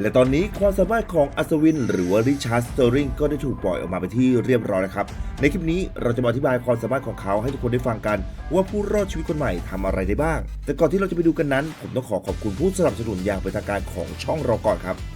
และตอนนี้ความสามารถของอัศวิน หรือว่าริชาร์ดสเตอริงก็ได้ถูกปล่อยออกมาเป็นที่เรียบร้อยแล้วครับ ในคลิปนี้เราจะมาอธิบายความสามารถของเขาให้ทุกคนได้ฟังกัน ว่าผู้รอดชีวิตคนใหม่ทำอะไรได้บ้าง แต่ก่อนที่เราจะไปดูกันนั้น ผมต้องขอขอบคุณผู้สนับสนุนอย่างเป็นทางการของช่องเราก่อนครับ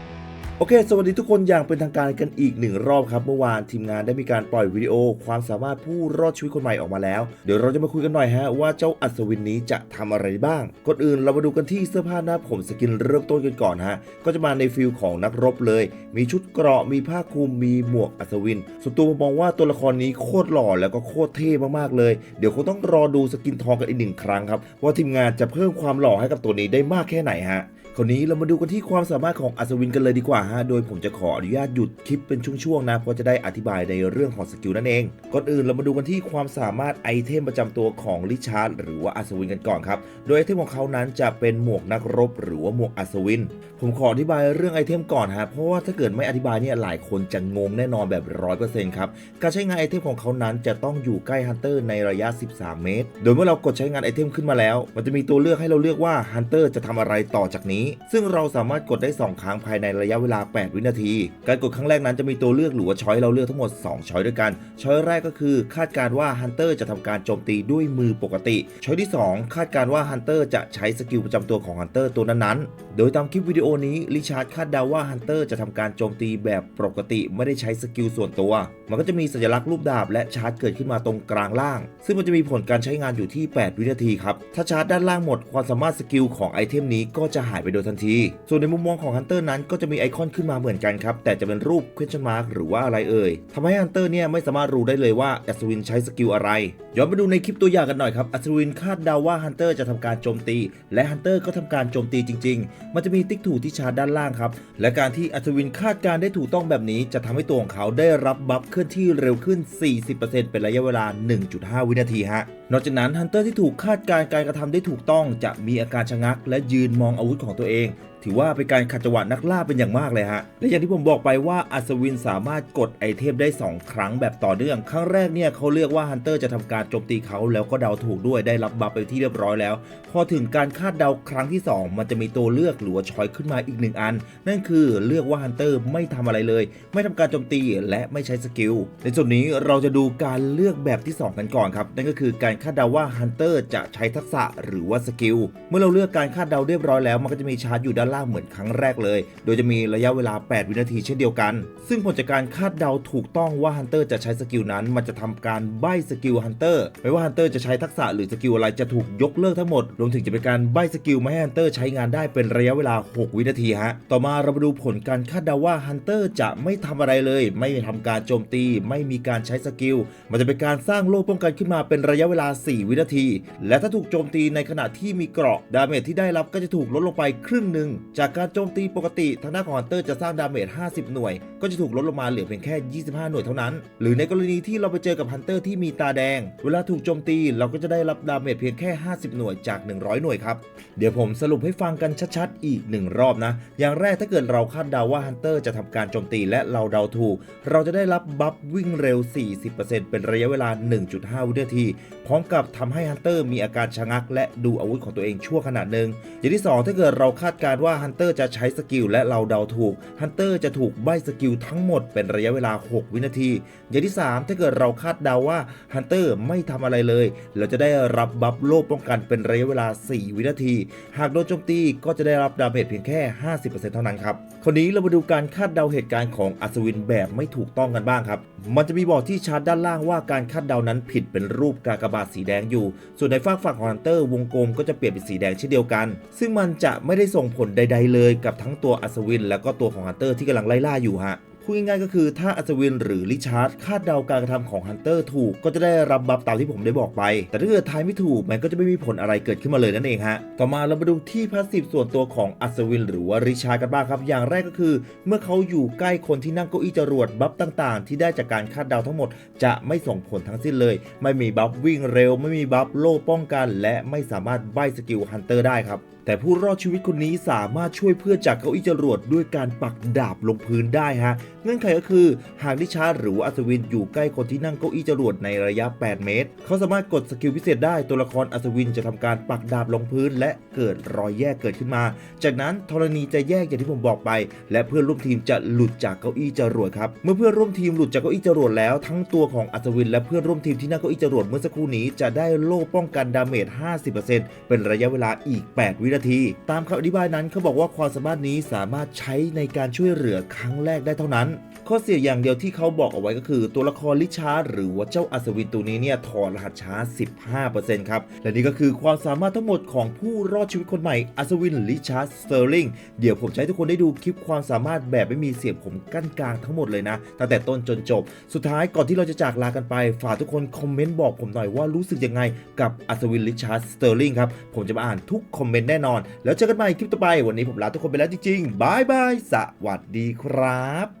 โอเค สวัสดีทุกคนอย่างเป็นทางการกันอีกหนึ่งรอบครับ เมื่อวานทีมงานได้มีการปล่อยวิดีโอ ความสามารถผู้รอดชีวิตคนใหม่ออกมาแล้ว เดี๋ยวเราจะมาคุยกันหน่อยฮะว่าเจ้าอัศวินนี้จะทำอะไรบ้าง ก่อนอื่นเรามาดูกันที่เสื้อผ้าหน้าผมสกินเริ่มต้นกันก่อนฮะ ก็จะมาในฟิลของนักรบเลย มีชุดเกราะ มีผ้าคลุม มีหมวกอัศวิน ส่วนตัวผมมองว่าตัวละครนี้โคตรหล่อแล้วก็โคตรเท่มากๆเลย เดี๋ยวคงต้องรอดูสกินทองกันอีกหนึ่งครั้งครับว่าทีมงานจะเพิ่มความหล่อให้กับตัวนี้ได้มากแค่ไหนฮะ คราวนี้เรามาดูกันที่ความสามารถของอัศวินกันเลยดีกว่าฮะ โดยผมจะขออนุญาตหยุดคลิปเป็นช่วงๆนะ เพราะจะได้อธิบายในเรื่องของสกิลนั่นเอง ก่อนอื่นเรามาดูกันที่ความสามารถไอเทมประจำตัวของลิชาร์ดหรือว่าอัศวินกันก่อนครับ โดยไอเทมของเขานั้นจะเป็นหมวกนักรบ หรือว่าหมวกอัศวิน ผมขออธิบายเรื่องไอเทมก่อนฮะ เพราะว่าถ้าเกิดไม่อธิบายเนี่ยหลายคนจะงงแน่นอนแบบ 100%ครับ การใช้งานไอเทมของเขานั้นจะต้องอยู่ใกล้ฮันเตอร์ในระยะ 13 เมตร โดยเมื่อเรากดใช้งานไอเทมขึ้นมาแล้ว มันจะมีตัวเลือกให้เราเลือกว่าฮันเตอร์จะทำอะไรต่อจากนี้ซึ่งเราสามารถกดได้ 2 ครั้งภายในระยะเวลา 8 วินาที การกดครั้งแรกนั้นจะมีตัวเลือกหรือว่าช้อยเราเลือกทั้งหมด 2 ช้อยด้วยกันช้อยแรกก็คือ คาดการณ์ว่าฮันเตอร์จะทำการโจมตีด้วยมือปกติ ช้อยที่ 2 คาดการณ์ว่าฮันเตอร์จะใช้สกิลประจำตัวของฮันเตอร์ตัวนั้นๆ โดยตามคลิปวิดีโอนี้ลิชาร์ดคาดเดาว่าฮันเตอร์จะทำการโจมตีแบบปกติไม่ได้ใช้สกิลส่วนตัว มันก็จะมีสัญลักษณ์รูปดาบและชาร์จเกิดขึ้นมาตรงกลางล่าง ซึ่งมันจะมีผลการใช้งานอยู่ที่ 8 วินาทีครับถ้าชาร์จด้านล่างหมดความสามารถสกิลของไอเทมนี้ก็จะหายไปโดยทันที ส่วนในมุมมองของฮันเตอร์นั้นก็จะมีไอคอนขึ้นมาเหมือนกันครับ แต่จะเป็นรูป question mark หรือว่าอะไรเอ่ยทำให้ฮันเตอร์เนี่ยไม่สามารถรู้ได้เลยว่าอัศวินใช้สกิลอะไร ย้อนไปดูในคลิปตัวอย่างกันหน่อยครับ อัศวินคาดเดาว่าฮันเตอร์จะทำการโจมตี และฮันเตอร์ก็ทำการโจมตีจริง ๆ มันจะมีติ๊กถูกที่ชาร์จด้านล่างครับ และการที่อัศวินคาดการได้ถูกต้องแบบนี้ จะทำให้ตัวของเขาได้รับบัฟเคลื่อนที่เร็วขึ้น 40%เป็นระยะเวลา 1.5 วินาทีฮะ นอกจากนั้นฮันเตอร์ที่ถูกคาดการณ์การกระทำได้ถูกต้องจะมีอาการชะงัก และยืนมองอาวุธของตัวเอง ถือว่าเป็นการขัดจังหวะนักล่าเป็นอย่างมากเลยฮะ และอย่างที่ผมบอกไปว่าอัศวินสามารถกดไอเทมได้ 2 ครั้งแบบต่อเนื่อง ครั้งแรกเนี่ยเขาเลือกว่าฮันเตอร์จะทำการโจมตีเขาแล้วก็เดาถูกด้วยได้รับบัฟไปที่เรียบร้อยแล้ว พอถึงการคาดเดาครั้งที่ 2 มันจะมีตัวเลือกหรือว่าช้อยขึ้นมาอีกหนึ่งอัน นั่นคือเลือกว่าฮันเตอร์ไม่ทำอะไรเลย ไม่ทำการโจมตีและไม่ใช้สกิลในส่วนนี้เราจะดูการเลือกแบบที่ 2 กันก่อนครับนั่นก็คือการคาดเดาว่าฮันเตอร์จะใช้ทักษะหรือว่าสกิล เมื่อเราเลือกการคาดเดาเรียบร้อยแล้ว มันก็จะมีชาร์จอยู่ด้านล่างเหมือนครั้งแรกเลย โดยจะมีระยะเวลา 8 วินาทีเช่นเดียวกัน ซึ่งผลจากการคาดเดาถูกต้องว่าฮันเตอร์จะใช้สกิลนั้น มันจะทำการใบ้สกิลฮันเตอร์ไม่ว่าฮันเตอร์จะใช้ทักษะหรือสกิลอะไรจะถูกยกเลิกทั้งหมด รวมถึงจะเป็นการใบ้สกิลไม่ให้ฮันเตอร์ใช้งานได้เป็นระยะเวลา 6 วินาทีฮะ ต่อมาเรามาดูผลการคาดเดาว่าฮันเตอร์จะไม่ทำอะไรเลย ไม่ทำการโจมตี ไม่มีการใช้สกิล มันจะเป็นการสร้างโล่ป้องกันขึ้นมาเป็นระยะเวลา4 วินาที และถ้าถูกโจมตีในขณะที่มีเกราะ ดาเมจที่ได้รับก็จะถูกลดลงไปครึ่งหนึ่ง จากการโจมตีปกติทางด้านของฮันเตอร์จะสร้างดาเมจ 50 หน่วย ก็จะถูกลดลงมาเหลือเพียงแค่ 25 หน่วยเท่านั้น หรือในกรณีที่เราไปเจอกับฮันเตอร์ที่มีตาแดง เวลาถูกโจมตีเราก็จะได้รับดาเมจเพียงแค่ 50 หน่วยจาก 100 หน่วยครับ เดี๋ยวผมสรุปให้ฟังกันชัดๆ อีกหนึ่งรอบนะ อย่างแรกถ้าเกิดเราคาดเดาว่าฮันเตอร์จะทำการโจมตีและเราเดาถูก เราจะได้รับบัฟวิ่งเร็ว 40%เป็นระยะเวลา 1.5 วินาที พร้อมกับทำให้ฮันเตอร์มีอาการชะงัก และดูอาวุธของตัวเองชั่วขณะหนึ่งอย่างที่ 2 ถ้าเกิดเราคาดการว่าฮันเตอร์จะใช้สกิลและเราเดาถูกฮันเตอร์จะถูกใบสกิลทั้งหมดเป็นระยะเวลา 6 วินาที อย่างที่ 3 ถ้าเกิดเราคาดเดาว่าฮันเตอร์ไม่ทำอะไรเลย เราจะได้รับบัฟโลป้องกันเป็นระยะเวลา 4 วินาที หากโดนโจมตีก็จะได้รับดาเมจเพียงแค่ 50%เท่านั้นครับคราวนี้เรามาดูการคาดเดาเหตุการณ์ของอัศวินแบบไม่ถูกต้องกันบ้างครับ มันจะมีบอกที่ชาร์ตด้านล่างว่าการคาดเดานั้นผิดเป็นรูปกากบาทสีแดงอยู่ ส่วนในฝากฝั่งของฮันเตอร์วงกลมก็จะเปลี่ยนเป็นสีแดงเช่นเดียวกัน ซึ่งมันจะไม่ได้ส่งผลใด ๆ เลยกับทั้งตัวอัศวิน และก็ตัวของฮันเตอร์ที่กำลังไล่ล่าอยู่ฮะ พูดง่ายๆก็คือถ้าอัศวินหรือริชาร์ดคาดเดาการกระทำของฮันเตอร์ถูกก็จะได้รับบัฟตามที่ผมได้บอกไป แต่ถ้าเกิดทายไม่ถูกมันก็จะไม่มีผลอะไรเกิดขึ้นมาเลยนั่นเองฮะ ต่อมาเรามาดูที่พาสซีฟส่วนตัวของอัศวินหรือว่าริชาร์ดกันบ้างครับ อย่างแรกก็คือ เมื่อเขาอยู่ใกล้คนที่นั่งเก้าอี้จรวดบัฟต่างๆ ที่ได้จากการคาดเดาทั้งหมด จะไม่ส่งผลทั้งสิ้นเลย ไม่มีบัฟวิ่งเร็ว ไม่มีบัฟโล่ป้องกัน และไม่สามารถใบสกิลฮันเตอร์ได้ครับ แต่ผู้รอดชีวิตคนนี้สามารถช่วยเพื่อนจากเก้าอี้จรวดด้วยการปักดาบลงพื้นได้ฮะเงื่อนไขก็คือ หากดิชาร์หรือว่าอัศวินอยู่ใกล้คนที่นั่งเก้าอี้จรวดในระยะ 8 เมตร เขาสามารถกดสกิลพิเศษได้ตัวละครอัศวินจะทำการปักดาบลงพื้น และเกิดรอยแยกเกิดขึ้นมา จากนั้นธรณีจะแยกอย่างที่ผมบอกไป และเพื่อนร่วมทีมจะหลุดจากเก้าอี้จรวดครับเมื่อเพื่อนร่วมทีมหลุดจากเก้าอี้จรวดแล้ว ทั้งตัวของอัศวิน และเพื่อนร่วมทีมที่นั่งเก้าอี้จรวดเมื่อสักครู่นี้จะได้โล่ป้องกันดาเมจ 50%เป็นระยะเวลาอีก 8 วินาที ตามคำอธิบายนั้นเขาบอกว่าความสามารถนี้สามารถใช้ในการช่วยเหลือครั้งแรกได้เท่านั้นข้อเสียอย่างเดียวที่เขาบอกเอาไว้ก็คือตัวละครลิชาร์หรือว่าเจ้าอัศวินตัวนี้เนี่ยถอดรหัสช้า 15%ครับ และนี่ก็คือความสามารถทั้งหมดของผู้รอดชีวิตคนใหม่อัศวินลิชาร์สเตอร์ลิงเดี๋ยวผมจะให้ทุกคนได้ดูคลิปความสามารถแบบไม่มีเสียงผมกั้นกลางทั้งหมดเลยนะ ตั้งแต่ต้นจนจบ สุดท้ายก่อนที่เราจะจากลากันไป ฝากทุกคนคอมเมนต์บอกผมหน่อยว่ารู้สึกยังไงกับอัศวินลิชาร์สเตอร์ลิงครับผมจะมาอ่านทุกคอมเมนต์แน่นอน แล้วเจอกันใหม่คลิปต่อไปวันนี้ผมลาทุกคนไปแล้วจริงๆบายบายสวัสดีครับ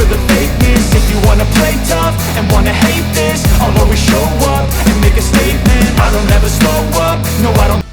for the fakeness. If you wanna play tough and wanna hate this I'll always show up and make a statement. I don't ever slow up, no I don't